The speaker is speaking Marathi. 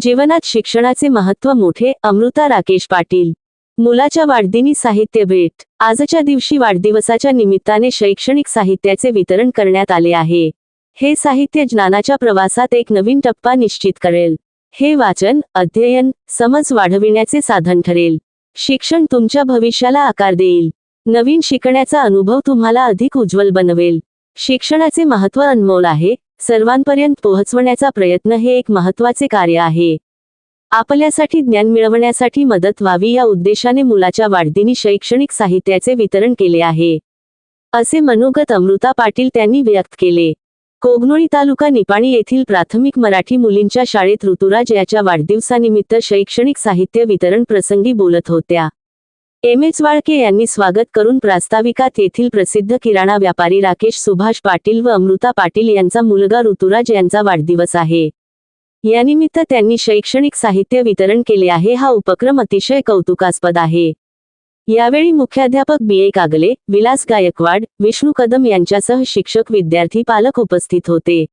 जीवनात शिक्षणाचे महत्त्व मोठे अमृता राकेश पाटील. मुलाच्या वाढदिनी साहित्य भेट. आजच्या दिवशी वाढदिवसाच्या निमित्ताने शैक्षणिक साहित्याचे वितरण करण्यात आले आहे. हे साहित्य ज्ञानाच्या प्रवासात एक नवीन टप्पा निश्चित करेल. हे वाचन अध्ययन समज वाढविण्याचे साधन ठरेल. शिक्षण तुमच्या भविष्याला आकार देईल. नवीन शिकण्याचा अनुभव तुम्हाला अधिक उज्ज्वल बनवेल. शिक्षणाचे महत्त्व अनमोल आहे. सर्वांपर्यंत पोहोचवण्याचा प्रयत्न हे एक महत्त्वाचे कार्य आहे. आपल्यासाठी ज्ञान मिळवण्यासाठी मदत व्हावी या उद्देशाने मुलाच्या वाढदिनी शैक्षणिक साहित्याचे वितरण केले आहे. असे मनोगत अमृता पाटील त्यांनी व्यक्त केले. कोगनोळी तालुका निपाणी येथील प्राथमिक मराठी मुलींच्या शाळेत ऋतुराज याच्या वाढदिवसानिमित्त शैक्षणिक साहित्य वितरण प्रसंगी बोलत होत्या. एम एच वाळके यांनी स्वागत करून प्रास्ताविकात येथील प्रसिद्ध किराणा व्यापारी राकेश सुभाष पाटील व अमृता पाटील यांचा मुलगा ऋतुराज यांचा वाढदिवस आहे. यानिमित्त त्यांनी शैक्षणिक साहित्य वितरण केले आहे. हा उपक्रम अतिशय कौतुकास्पद आहे. यावेळी मुख्याध्यापक बी ए कागले विलास गायकवाड विष्णू कदम यांच्यासह शिक्षक विद्यार्थी पालक उपस्थित होते.